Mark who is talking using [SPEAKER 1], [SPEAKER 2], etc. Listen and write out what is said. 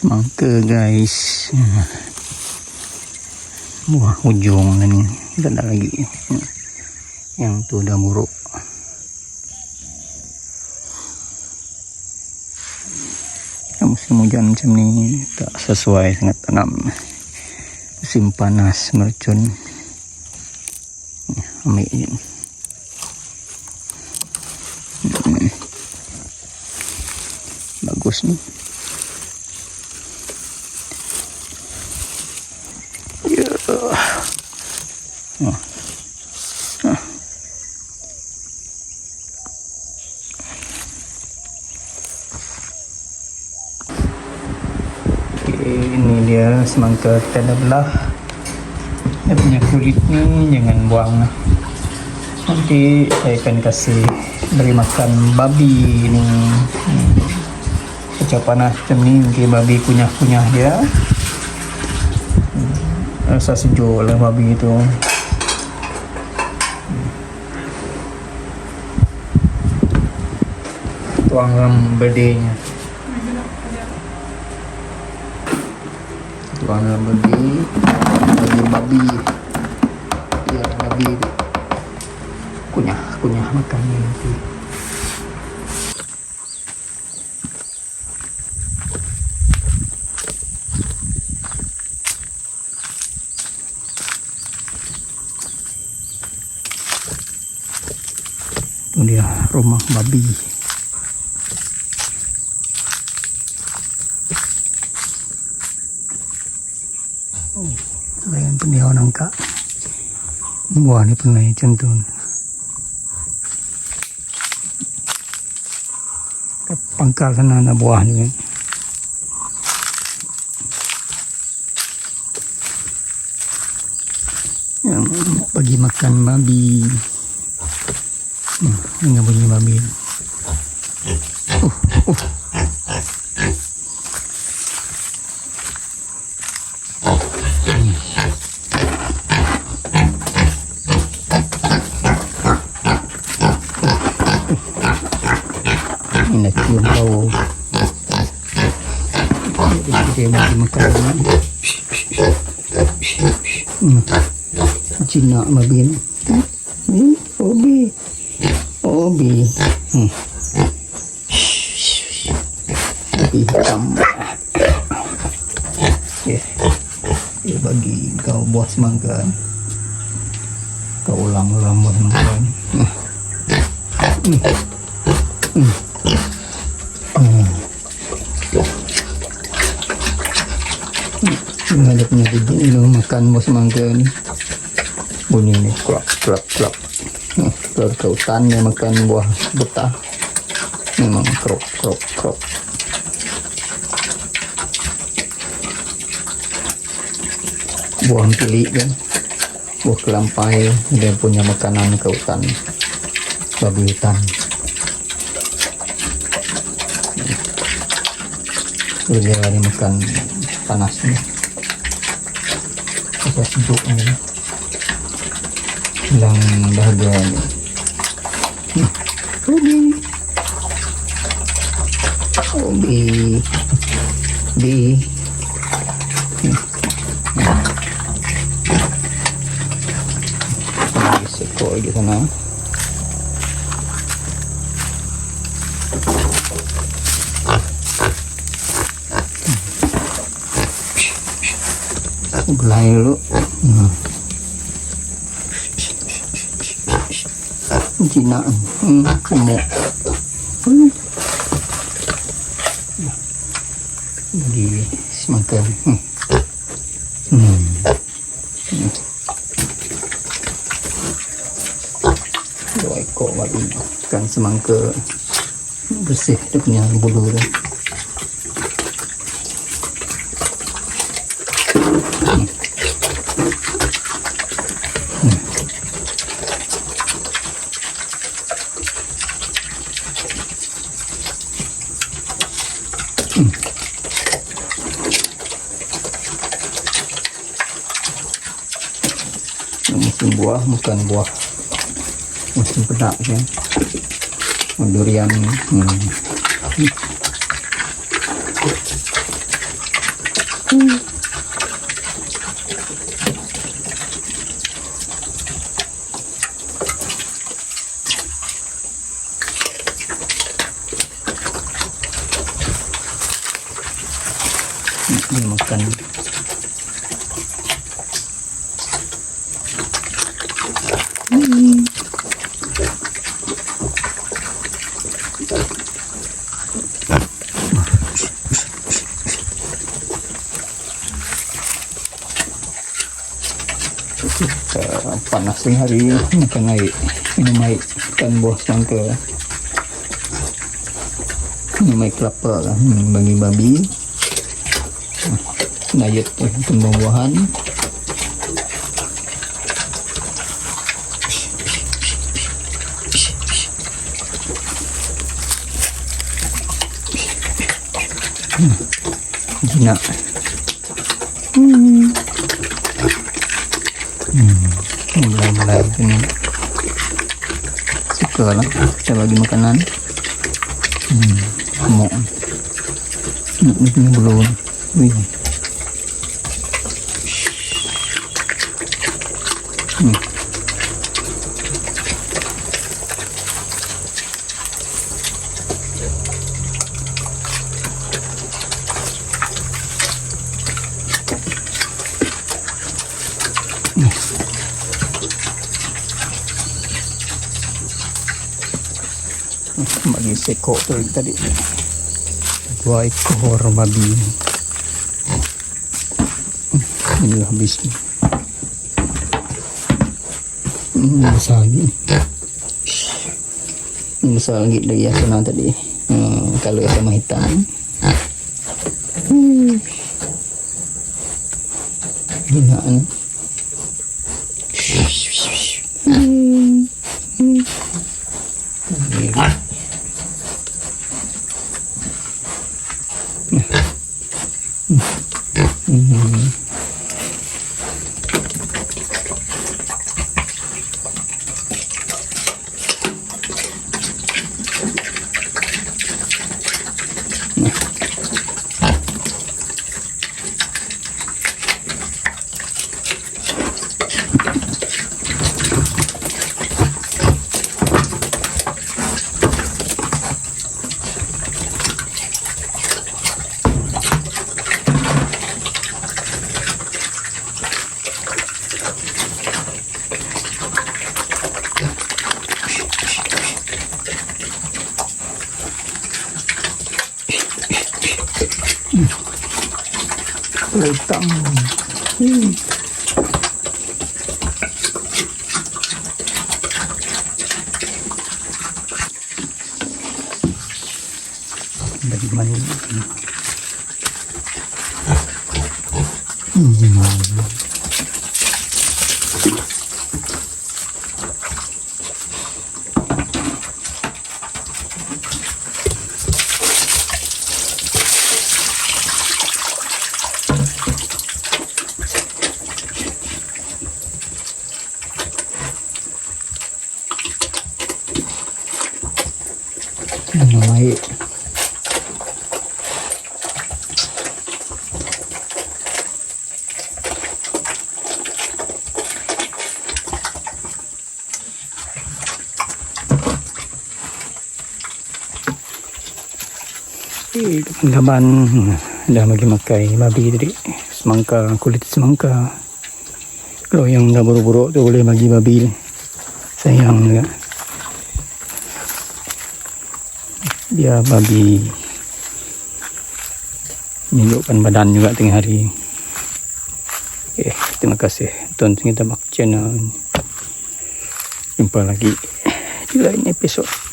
[SPEAKER 1] semangka guys. Buah ujung dan tidak ada lagi. Yang tu dah buruk. Musim hujan macam ni tak sesuai sangat tanam. Musim panas mercun. Ambil je. Hmm. bagus ni Okey, ini dia semangka tanda belah. Dia punya kulit ni jangan buang. Nanti saya akan kasih beri makan babi ni hmm. macam panas macam ni mungkin babi kunyah-kunyah dia Rasa sejuk lah babi tu tuang dalam bedenya. Tuang dalam bedi bagi babi. Ya babi. Kunyah kunyah makan nanti itu dia rumah babi. Oh lain pun dia orang kak. Ni pun lain Kat pangkal sana ada buah ni kan. Yang bagi makan babi Hmm, dengar bunyi babi. Uh, uh. Ini nak cium bau. Jadi dia bagi makan. Hmm. Cina babi ni. Hmm, babi. Obi. Hmm. Hitam. Okay. Dia bagi kau buah semangka. Kau ulang-ulang buah semangka. Hmm. Hmm. Hmm. Hmm. Ini ada punya gigi ni lo makan buah semangka ni. Bunyi ni klap klap klap. Ke hutan dia makan buah betah. Memang krok krok krok. Buah pilik kan. Buah kelampai dia punya makanan ke hutan. Babi hutan. Dia ni makan panas ni. Apa sejuk ni. Hilang dahaga ni. Ubi. Hmm. Hmm. Lagi seekor lagi sana. Belai dulu. Hmm. Cina. Hmm. Di semangka. Hmm. Hmm. Dua ekor babi makan semangka bersih dia punya bulu tu. buah bukan buah musim pedak ya kan? oh, durian hmm. Hmm. ini makan panas ng hari, nakangay, inumay kan buah semangka. Inumay hmm, bagi babi. Diet eh, tumbuh-buahan. Gina. Hmm. Hmm. Ini. Suka lah. Kita bagi makanan. Hmm. Mau. Nak ni punya belum. Wih. Bagi seko tu tadi. Dua ekor babi ini habis hmm, besar lagi. Ini besar lagi dari yang sana tadi. Hmm, kalau sama hitam. Hmm. binaan hmm. Mm-hmm. Hitam. Hmm. Dari mana? Hmm. Gaban dah bagi makai babi tadi semangka kulit semangka. Kalau yang dah buruk-buruk tu boleh bagi babi sayang juga. Dia babi menunjukkan badan juga tengah hari. Eh terima kasih. Tonton kita mak channel. Jumpa lagi di lain episod